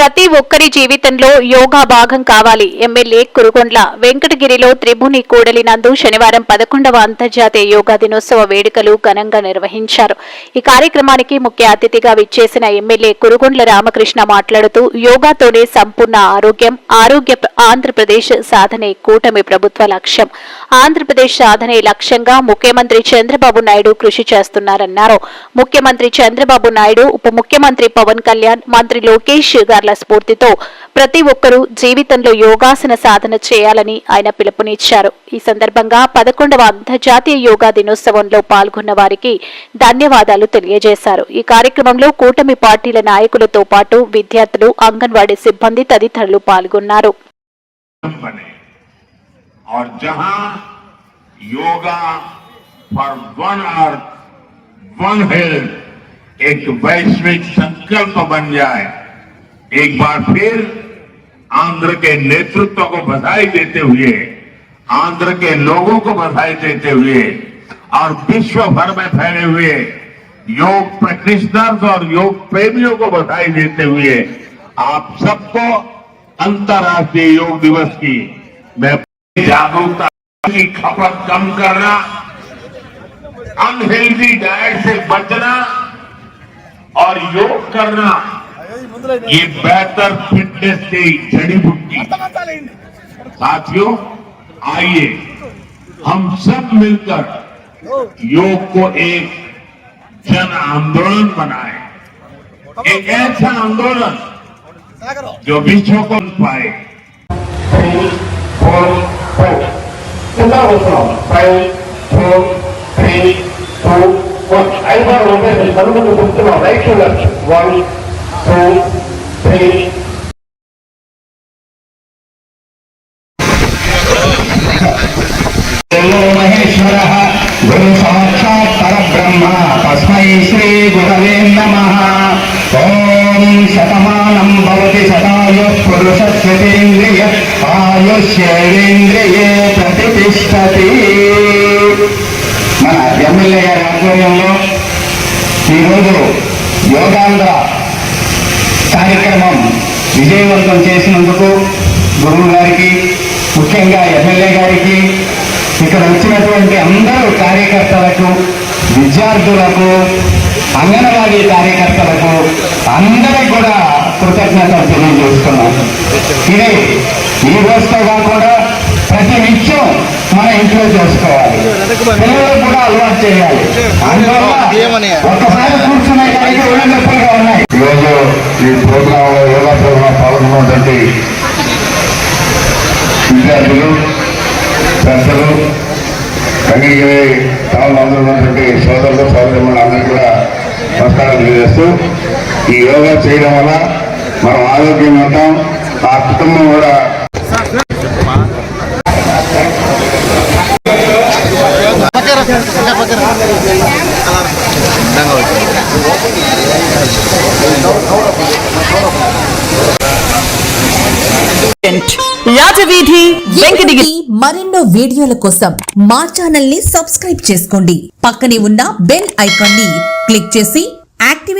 ప్రతి ఒక్కరి జీవితంలో యోగా భాగం కావాలి. ఎమ్మెల్యే కురుగొండ్ల వెంకటగిరిలో త్రిభుని కూడలి నందు శనివారం పదకొండవ అంతర్జాతీయ యోగా దినోత్సవ వేడుకలు ఘనంగా నిర్వహించారు. ఈ కార్యక్రమానికి ముఖ్య అతిథిగా విచ్చేసిన ఎమ్మెల్యే కురుగొండ్ల రామకృష్ణ మాట్లాడుతూ యోగాతోనే సంపూర్ణ ఆరోగ్యం ఆరోగ్య ఆంధ్రప్రదేశ్ సాధనే కూటమి ప్రభుత్వ లక్ష్యం. ఆంధ్రప్రదేశ్ సాధనే లక్ష్యంగా ముఖ్యమంత్రి చంద్రబాబు నాయుడు కృషి చేస్తున్నారన్నారు. ముఖ్యమంత్రి చంద్రబాబు నాయుడు ఉప ముఖ్యమంత్రి పవన్ కళ్యాణ్ మంత్రి లోకేష్ గార్ల స్ఫూర్తితో ప్రతి ఒక్కరూ జీవితంలో యోగాసన సాధన చేయాలని ఆయన పిలుపునిచ్చారు ఈ సందర్భంగా పదకొండవ అంతర్జాతీయ యోగా దినోత్సవంలో పాల్గొన్న వారికి ధన్యవాదాలు తెలియజేశారు ఈ కార్యక్రమంలో కూటమి పార్టీల నాయకులతో పాటు విద్యార్థులు అంగన్వాడీ సిబ్బంది తదితరులు పాల్గొన్నారు बने और जहां yoga for one earth one health एक वैश्विक संकल्प बन जाए एक बार फिर आंध्र के नेतृत्व को बधाई देते हुए, आंध्र के लोगों को बधाई देते हुए और विश्व भर में फैले हुए योग प्रैक्टिशनर्स और योग प्रेमियों को बधाई देते हुए आप सबको अंतर्राष्ट्रीय योग दिवस की मैं जागरूकता की खपत कम करना अनहेल्दी डाइट से बचना और योग करना। ये बेहतर फिटनेस से जड़ी बुटी साथियों आइए हम सब मिलकर योग को एक जन आंदोलन बनाए एक ऐसा आंदोलन जो विश्व को पाए టూ త్రీ మహేశ్వర గురు సాక్షాత్ పరబ్రహ్మ తస్మై శ్రీ గురవే నమ ఓం శతమానం భవతి శతాయు పురుషస్యేంద్రియ ఆయుష్యేంద్రియే ప్రతిష్టతి మన ఎమ్మెల్యే గారి ఆధ్వర్యంలో ఈరోజు యోగాంధ్ర కార్యక్రమం విజయవంతం చేసినందుకు గురువు గారికి ముఖ్యంగా ఎమ్మెల్యే గారికి ఇక్కడ వచ్చినటువంటి అందరూ కార్యకర్తలకు విద్యార్థులకు అంగన్వాడీ కార్యకర్తలకు అందరికి కూడా కృతజ్ఞతలు తెలియజేస్తున్నాం ఇది ఈ రోజుతో కాకుండా ప్రతి నిత్యం మన ఇంట్లో చేసుకోవాలి. పిల్లలకు కూడా అలవాటు చేయాలి. అందువల్ల ఒక్కసారి కూర్చునే దానికి ఒళ్ళు నొప్పులుగా ఉన్నాయి. ఈరోజు ఈ ప్రోగ్రాంలో యోగా ప్రోగ్రాం పాల్గొన్నటువంటి విద్యార్థులు పెద్దలు కంగిగిరి టౌన్ ఉన్నటువంటి సోదరులు సోదరులు అందరూ కూడా నమస్కారం తెలియజేస్తూ ఈ యోగా చేయడం వల్ల మనం ఆరోగ్యం ఉంటాం ఆ కుటుంబం కూడా రాజవీధి వెంకటగిరి మరెన్నో వీడియోల కోసం మా ఛానల్ని సబ్స్క్రైబ్ చేసుకోండి. పక్కనే ఉన్న బెల్ ఐకాన్ని క్లిక్ చేసి యాక్టివేట్